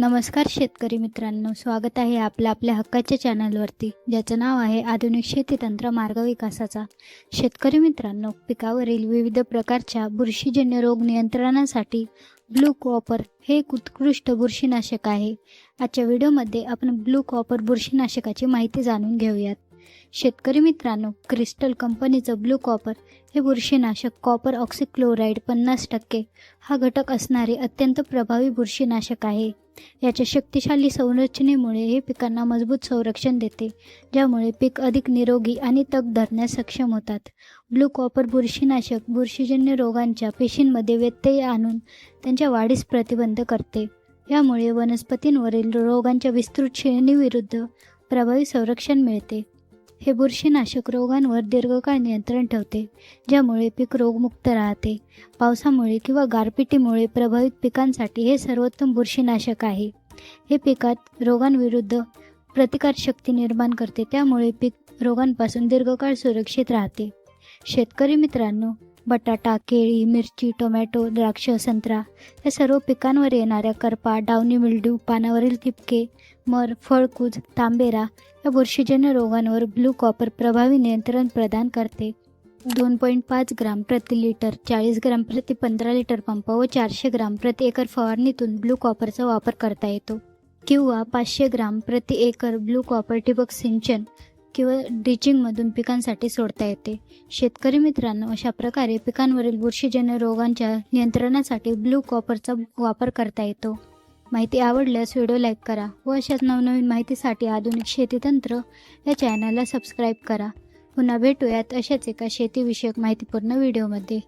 नमस्कार शेतकरी मित्रांनो स्वागत आहे आपल्या आपल्या हक्काच्या चॅनलवरती ज्याचं नाव आहे आधुनिक शेती तंत्र मार्ग विकासाचा. शेतकरी मित्रांनो पिकावरील विविध प्रकारच्या बुरशीजन्य रोग नियंत्रणासाठी ब्लू कॉपर हे एक उत्कृष्ट बुरशीनाशक आहे. आजच्या व्हिडिओमध्ये आपण ब्लू कॉपर बुरशीनाशकाची माहिती जाणून घेऊयात. शेतकरी मित्रांनो क्रिस्टल कंपनीचं ब्लू कॉपर हे बुरशीनाशक कॉपर ऑक्सिक्लोराईड पन्नास टक्के. हा घटक असणारे अत्यंत प्रभावी बुरशीनाशक आहे. याच्या शक्तिशाली संरचनेमुळे हे पिकांना मजबूत संरक्षण देते ज्यामुळे पीक अधिक निरोगी आणि तग धरण्यास सक्षम होतात. ब्लू कॉपर बुरशीनाशक बुरशीजन्य रोगांच्या पेशींमध्ये व्यत्यय आणून त्यांच्या वाढीस प्रतिबंध करते. यामुळे वनस्पतींवरील रोगांच्या विस्तृत श्रेणीविरुद्ध प्रभावी संरक्षण मिळते. हे बुरशीनाशक रोगांवर दीर्घकाळ नियंत्रण ठेवते ज्यामुळे पीक रोगमुक्त राहते. पावसामुळे किंवा गारपिटीमुळे प्रभावित पिकांसाठी हे सर्वोत्तम बुरशीनाशक आहे. हे पिकात रोगांविरुद्ध प्रतिकारशक्ती निर्माण करते त्यामुळे पीक रोगांपासून दीर्घकाळ सुरक्षित राहते. शेतकरी मित्रांनो बटाटा केळी मिरची टोमॅटो द्राक्ष संत्रा या सर्व पिकांवर येणाऱ्या करपा डावणी मिल्ड्यू पानावरील ठिपके मर फळकूज तांबेरा या बुरशीजन्य रोगांवर ब्लू कॉपर प्रभावी नियंत्रण प्रदान करते. दोन पॉईंट पाच ग्राम प्रति लिटर चाळीस ग्राम प्रति पंधरा लिटर पंप व चारशे ग्राम प्रति एकर फवारणीतून ब्लू कॉपरचा वापर करता येतो. किंवा पाचशे ग्राम प्रति एकर ब्लू कॉपर ठिबक सिंचन किंवा ड्रिचिंगमधून पिकांसाठी सोडता येते. शेतकरी मित्रांनो अशा प्रकारे पिकांवरील बुरशीजन्य रोगांच्या नियंत्रणासाठी ब्लू कॉपरचा वापर करता येतो. माहिती आवडल्यास व्हिडिओ लाईक करा व अशाच नवनवीन माहितीसाठी आधुनिक शेतीतंत्र या चॅनलला सबस्क्राईब करा. पुन्हा भेटूयात अशाच एका शेतीविषयक माहितीपूर्ण व्हिडिओमध्ये.